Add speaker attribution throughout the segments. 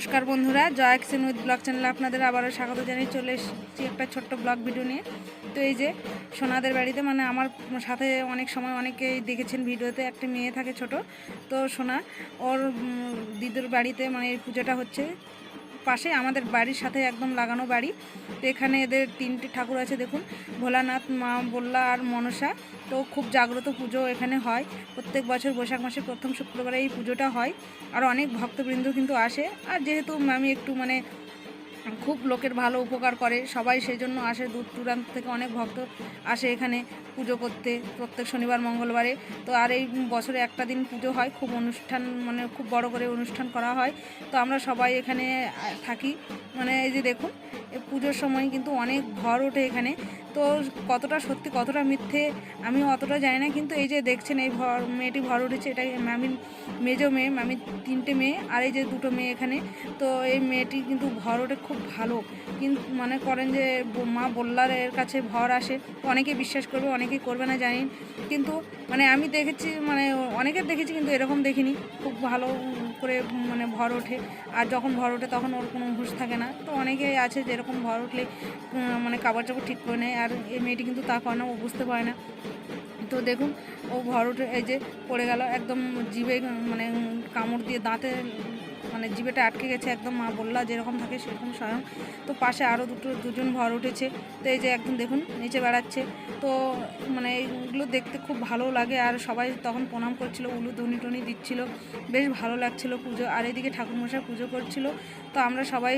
Speaker 1: নমস্কার বন্ধুরা, জয় এক্সেন with blog চ্যানেলে আপনাদের আবারও স্বাগত জানিয়ে চলে এসেছি একটা ছোট্ট ব্লগ ভিডিও নিয়ে। তো এই যে সোনাদের বাড়িতে মানে আমার সাথে অনেক সময় অনেকেই দেখেছেন ভিডিওতে, একটা মেয়ে থাকে ছোট। তো সোনা, ওর দিদির বাড়িতে মানে এই পুজোটা হচ্ছে। পাশে আমাদের বাড়ির সাথে একদম লাগানো বাড়ি। তো এখানে এদের তিনটি ঠাকুর আছে, দেখুন। ভোলানাথ, মা বল্লা আর মনসা। তো খুব জাগ্রত পুজো এখানে হয়। প্রত্যেক বছর বৈশাখ মাসের প্রথম শুক্রবারে এই পুজোটা হয়। আর অনেক ভক্তবৃন্দ কিন্তু আসে। আর যেহেতু আমি একটু মানে খুব লোকের ভালো উপকার করে। সবাই সেই জন্য আসে, দূর দূরান্ত থেকে অনেক ভক্ত আসে এখানে পুজো করতে, প্রত্যেক শনিবার, মঙ্গলবারে। তো আর এই বছরে একটা দিন পুজো হয়, খুব অনুষ্ঠান মানে খুব বড় করে অনুষ্ঠান করা হয়। তো আমরা সবাই এখানে থাকি। মানে এই যে দেখুন পুজোর সময় কিন্তু অনেক ভর ওঠে এখানে। তো কতটা সত্যি, কতটা মিথ্যে, আমি অতটা জানি না। কিন্তু এই যে দেখছেন, এই ভর, মেয়েটি ভর উঠেছে এটা আমি মেজো মেয়ে, আমি তিনটে মেয়ে আর এই যে দুটো মেয়ে এখানে। তো এই মেয়েটি কিন্তু ভর ওঠে খুব ভালো। কিন্তু মনে করেন যে মা বল্লার এর কাছে ভর আসে। অনেকে বিশ্বাস করবে অনেকে করবে না, জানি। কিন্তু মানে আমি দেখেছি মানে অনেকের দেখেছি, কিন্তু এরকম দেখিনি। খুব ভালো করে মানে ভর ওঠে। আর যখন ভর ওঠে তখন ওর কোনো হুঁশ থাকে না। তো অনেকেই আছে যেরকম ভর উঠলে মানে কাপড় চাপড় ঠিক করে নেয়। আর এই মেয়েটি কিন্তু তা করে না, ও বুঝতে পারে না। তো দেখুন, ও ভর উঠে, এই যে পড়ে গেল, একদম জিভে মানে কামড় দিয়ে দাঁতে মানে জিভেটা আটকে গেছে, একদম মা বললা যেরকম থাকে সেরকম স্বয়ং। তো পাশে আরও দুটো, দুজন ভর উঠেছে। তো এই যে একদম দেখুন, নিচে বেড়াচ্ছে। তো মানে এইগুলো দেখতে খুব ভালো লাগে আর সবাই তখন প্রণাম করছিল, উলু ধনি টনি দিচ্ছিল। বেশ ভালো লাগছিল পুজো। আর এদিকে ঠাকুরমশাই পুজো করছিল। তো আমরা সবাই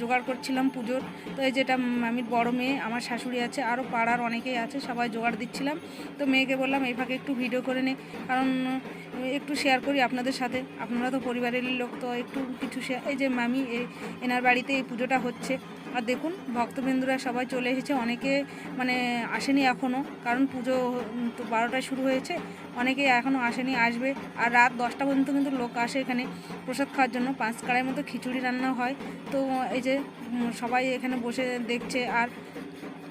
Speaker 1: জোগাড় করছিলাম পুজোর। তো এই যেটা আমি বড় মেয়ে, আমার শাশুড়ি আছে আরও পাড়ার অনেকেই আছে, সবাই জোগাড় দিচ্ছিলাম। তো মেয়েকে বললাম, এই ফাঁকে একটু ভিডিও করে নে। কারণ একটু শেয়ার করি আপনাদের সাথে। আপনারা তো পরিবারেরই লোক, তো একটু কিছু এই যে মামি এনার বাড়িতে এই পুজোটা হচ্ছে। আর দেখুন, ভক্তবৃন্দুরা সবাই চলে এসেছে। অনেকে মানে আসেনি এখনও কারণ পুজো তো বারোটায় শুরু হয়েছে। অনেকে এখনও আসেনি, আসবে। আর রাত দশটা পর্যন্ত কিন্তু লোক আসে এখানে প্রসাদ খাওয়ার জন্য। পাঁচ কাড়াইয়ের মতো খিচুড়ি রান্না হয়। তো এই যে সবাই এখানে বসে দেখছে। আর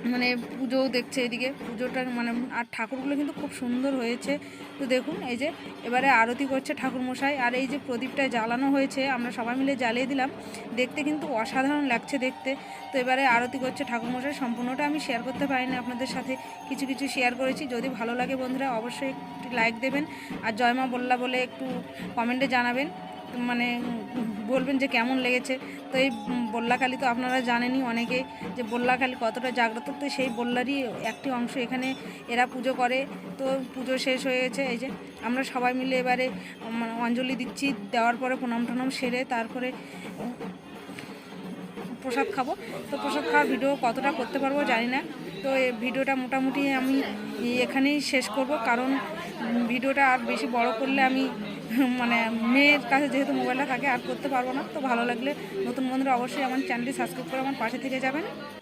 Speaker 1: মানে পুজোও দেখছে এদিকে। পুজোটা মানে আর ঠাকুরগুলো কিন্তু খুব সুন্দর হয়েছে। তো দেখুন, এই যে এবারে আরতি করছে ঠাকুরমশাই। আর এই যে প্রদীপটা জ্বালানো হয়েছে, আমরা সবাই মিলে জ্বালিয়ে দিলাম। দেখতে কিন্তু অসাধারণ লাগছে দেখতে। তো এবারে আরতি করছে ঠাকুরমশাই। সম্পূর্ণটা আমি শেয়ার করতে পারিনি আপনাদের সাথে। কিছু কিছু শেয়ার করেছি। যদি ভালো লাগে বন্ধুরা, অবশ্যই একটি লাইক দেবেন। আর জয়মা বল্লা বলে একটু কমেন্টে জানাবেন। মানে বলবেন যে কেমন লেগেছে। তো এই উম, বল্লাকালী তো আপনারা জানেনই অনেকে যে বল্লাকালী কতটা জাগ্রত তো সেই বল্লারই একটি অংশ এখানে এরা পুজো করে। তো পুজো শেষ হয়ে গেছে এই যে আমরা সবাই মিলে এবারে উম, অঞ্জলি দিচ্ছি দেওয়ার পরে প্রণাম টনাম সেরে তারপরে প্রসাদ খাব। তো প্রসাদ খাওয়ার ভিডিও কতটা করতে পারব জানি না। তো ভিডিওটা মোটামুটি আমি এখানেই শেষ করব কারণ ভিডিওটা আর বেশি বড় করলে আমি মানে মেয়ের কাছে যেহেতু মোবাইলটা থাকে, আর করতে পারব না, তো ভালো লাগলে নতুন বন্ধুরা অবশ্যই আমার চ্যানেলটি সাবস্ক্রাইব করে আমার পাশে থেকে যাবেন।